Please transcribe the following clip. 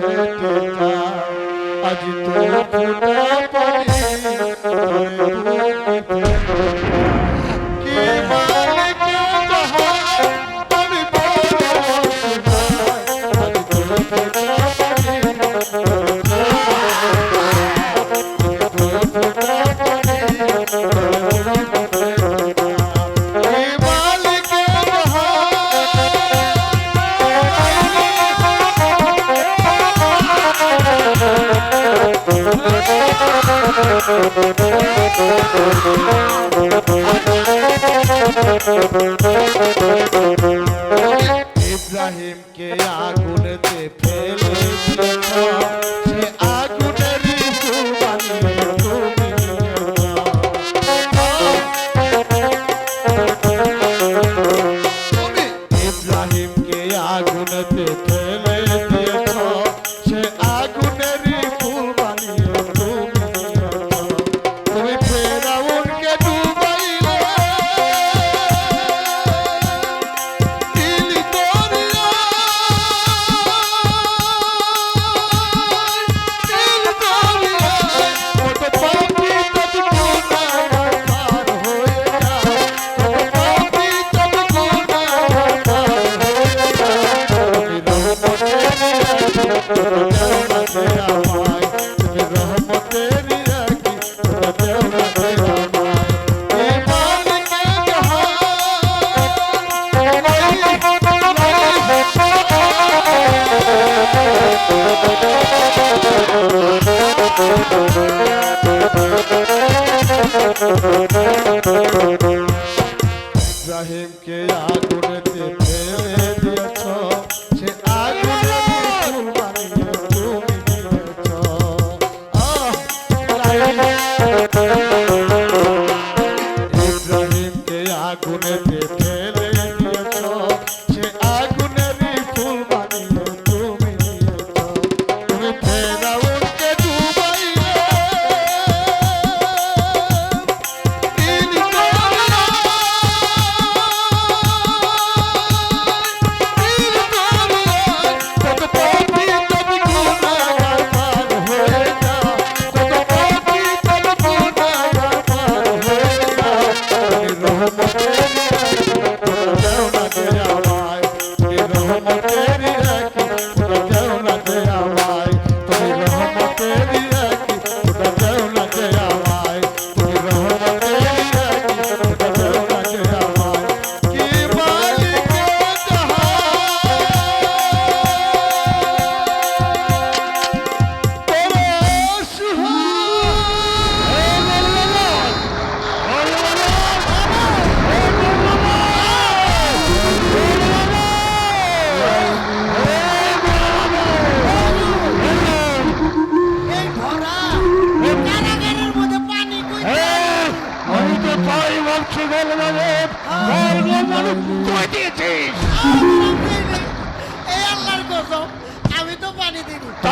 রে আজ তো ইব্রাহিমকে ইব্রাহিমকে kalmanıp, kalmanıp,